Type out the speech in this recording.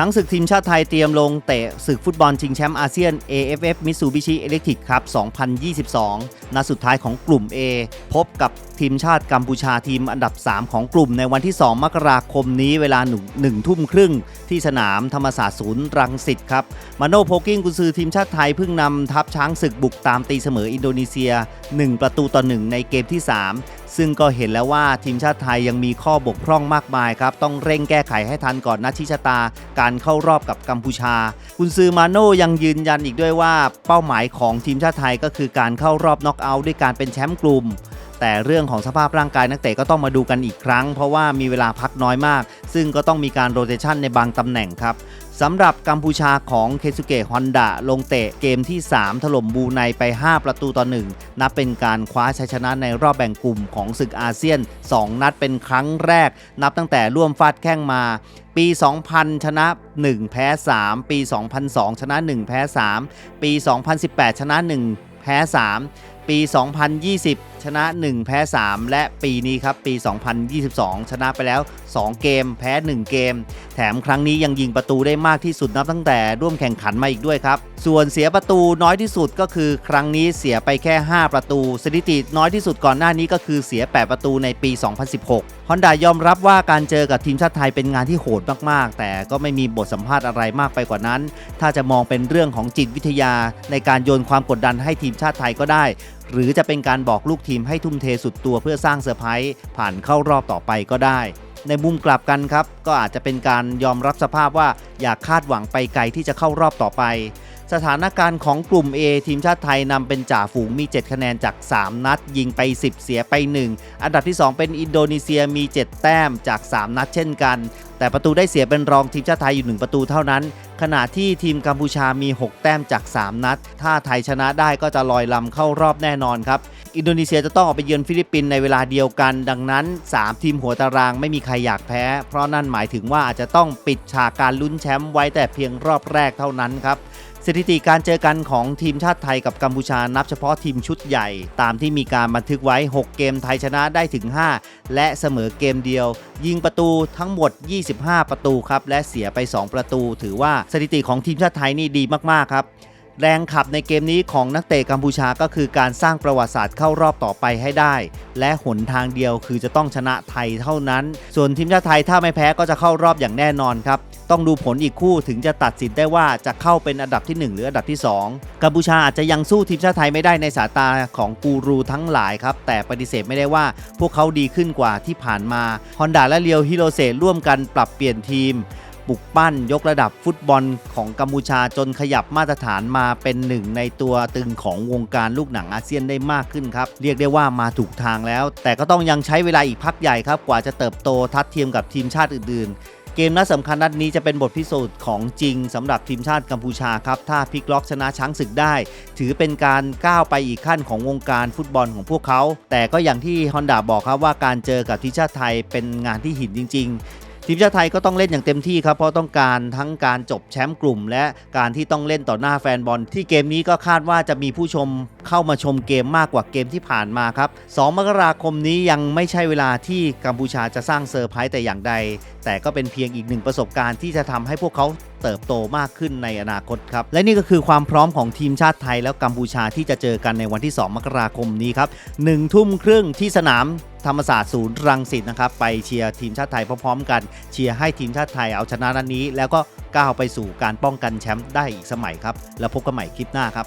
ช้างศึกทีมชาติไทยเตรียมลงเตะศึกฟุตบอลชิงแชมป์อาเซียน AFF Mitsubishi Electric ครับ2022 นัดสุดท้ายของกลุ่ม A พบกับทีมชาติกัมพูชาทีมอันดับ 3 ของกลุ่มในวันที่ 2 มกราคมนี้เวลา1 1ทุ่มครึ่ง ที่สนามธรรมศาสตร์ศูนย์รังสิตครับ มาโนโพกิ้งกุซือทีมชาติไทยเพิ่งนำทัพช้างศึกบุกตามตีเสมออินโดนีเซีย 1 ประตูต่อ 1 ในเกมที่ 3 ซึ่งก็เห็นแล้วว่าทีมชาติไทยยังมีข้อบกพร่องมากมายครับ ต้องเร่งแก้ไขให้ทันก่อนนัดชิชะตา การเข้ารอบกับกัมพูชากุนซือมาโน่ยังยืนยันอีกด้วยว่า เป้าหมายของทีมชาติไทยก็คือการเข้ารอบน็อกเอาท์ด้วยการเป็นแชมป์กลุ่มแต่เรื่องของสภาพร่างกายนักเตะก็ต้องมาดูกันอีกครั้ง เพราะว่ามีเวลาพักน้อยมาก ซึ่งก็ต้องมีการโรเตชันในบางตำแหน่งครับ สำหรับกัมพูชาของเคซุเกะฮอนดะลงเตะเกมที่ 3 ถล่มบูไนไป 5 ประตูต่อ 1 นับเป็นการคว้าชัยชนะในรอบแบ่งกลุ่มของศึกอาเซียน 2 นัดเป็นครั้งแรก นับตั้งแต่ร่วมฟาดแข้งมาปี 2000 ชนะ 1 แพ้ 3 ปี 2002 ชนะ 1 แพ้ 3 ปี 2018 ชนะ 1 แพ้ 3 ปี 2020 ชนะ 1 แพ้ 3 และปีนี้ครับปี 2022 ชนะไปแล้ว 2 เกม แพ้ 1 เกม แถมครั้งนี้ยังยิงประตูได้มากที่สุดนับตั้งแต่ร่วมแข่งขันมาอีกด้วยครับ ส่วนเสียประตูน้อยที่สุดก็คือครั้งนี้เสียไปแค่ 5 ประตู สถิติน้อยที่สุดก่อนหน้านี้ก็คือเสีย 8 ประตูในปี 2016ฮอนดายอมรับว่าการเจอกับทีมชาติไทยเป็นงานที่โหดมากๆ แต่ก็ไม่มีบทสัมภาษณ์อะไรมากไปกว่านั้น ถ้าจะมองเป็นเรื่องของจิตวิทยาในการโยนความกดดันให้ทีมชาติไทยก็ได้ หรือจะเป็นการบอกลูกทีมให้ทุ่มเทสุดตัวเพื่อสร้างเซอร์ไพรส์ผ่านเข้ารอบต่อไปก็ได้ ในมุมกลับกันครับ ก็อาจจะเป็นการยอมรับสภาพว่าอยากคาดหวังไปไกลที่จะเข้ารอบต่อไป สถานการณ์ของกลุ่ม A ทีมชาติไทยนำเป็นจ่าฝูงมี 7 คะแนนจาก 3 นัด ยิงไป 10 เสียไป 1 อันดับที่ 2 เป็นอินโดนีเซียมี 7 แต้มจาก 3 นัดเช่นกัน แต่ประตูได้เสียเป็นรองทีมชาติไทยอยู่ 1 ประตูเท่านั้น ขณะที่ทีมกัมพูชามี 6 แต้มจาก 3 นัด ถ้าไทยชนะได้ก็จะลอยลำเข้ารอบแน่นอนครับ อินโดนีเซียจะต้องออกไปเยือนฟิลิปปินส์ในเวลาเดียวกัน ดังนั้น 3 ทีมหัวตารางไม่มีใครอยากแพ้ เพราะนั่นหมายถึงว่าอาจจะต้องปิดฉากการลุ้นแชมป์ไว้แต่เพียงรอบแรกเท่านั้นครับ สถิติการเจอกันของทีมชาติไทยกับกัมพูชานับเฉพาะทีมชุดใหญ่ ตามที่มีการบันทึกไว้ 6 เกมไทยชนะได้ถึง 5 และเสมอเกมเดียว ยิงประตูทั้งหมด 25 ประตูครับ และเสียไป 2 ประตู ถือว่าสถิติของทีมชาติไทยนี่ดีมาก ๆ ครับ แรงขับในเกมนี้ของนักเตะกัมพูชาก็คือการสร้างประวัติศาสตร์เข้ารอบต่อไปให้ได้ และหนทางเดียวคือจะต้องชนะไทยเท่านั้น ส่วนทีมชาติไทยถ้าไม่แพ้ก็จะเข้ารอบอย่างแน่นอนครับ ต้องดูผลอีกคู่ถึงจะตัดสินได้ว่าจะเข้าเป็นอันดับทีหนึ่1 หรืออันดับที่ 2 กัมพูชาอาจจะยังสู้ทีมชาติไทยไม่ได้ในสายตาของกูรูทั้งหลายครับ แต่ปฏิเสธไม่ได้ว่าพวกเขาดีขึ้นกว่าที่ผ่านมาฮอนดาและเรียวฮิโรเซร่วมกันปรับเปลี่ยนทีม ปลุกปั้นยกระดับฟุตบอลของกัมพูชาจนขยับมาตรฐานมาเป็นหนึ่งในตัวตึงของวงการลูกหนังอาเซียนได้มากขึ้นครับ เรียกได้ว่ามาถูกทางแล้ว แต่ก็ต้องยังใช้เวลาอีกพักใหญ่ครับกว่าจะเติบโตทัดเทียมกับทีมชาติอื่นๆ เกมนัดสำคัญนัดนี้จะเป็นบทพิสูจน์ของจริงสำหรับทีมชาติกัมพูชาครับถ้าพลิกล็อกชนะช้างศึกได้ ถือเป็นการก้าวไปอีกขั้นของวงการฟุตบอลของพวกเขา แต่ก็อย่างที่ฮอนดาบอกครับว่าการเจอกับทีมชาติไทยเป็นงานที่หินจริง ทีมชาติไทยก็ต้องเล่นอย่างเต็มที่ครับ เพราะต้องการทั้งการจบแชมป์กลุ่ม และการที่ต้องเล่นต่อหน้าแฟนบอล ที่เกมนี้ก็คาดว่าจะมีผู้ชม เข้ามาชมเกมมากกว่าเกมที่ผ่านมาครับ 2 มกราคมนี้ยังไม่ใช่เวลาที่กัมพูชาจะสร้างเซอร์ไพรส์แต่อย่างใด แต่ก็เป็นเพียงอีกหนึ่งประสบการณ์ที่จะทำให้พวกเขาเติบโตมากขึ้นในอนาคตครับ และนี่ก็คือความพร้อมของทีมชาติไทยแล้วกัมพูชาที่จะเจอกันในวันที่ 2 มกราคมนี้ครับหนึ่งทุ่มครึ่งที่สนามธรรมศาสตร์ศูนย์รังสิตนะครับ ไปเชียร์ทีมชาติไทยพร้อมๆ กัน เชียร์ให้ทีมชาติไทยเอาชนะนัดนี้ แล้วก็ก้าวไปสู่การป้องกันแชมป์ได้อีกสมัยครับ แล้วพบกันใหม่คลิปหน้าครับ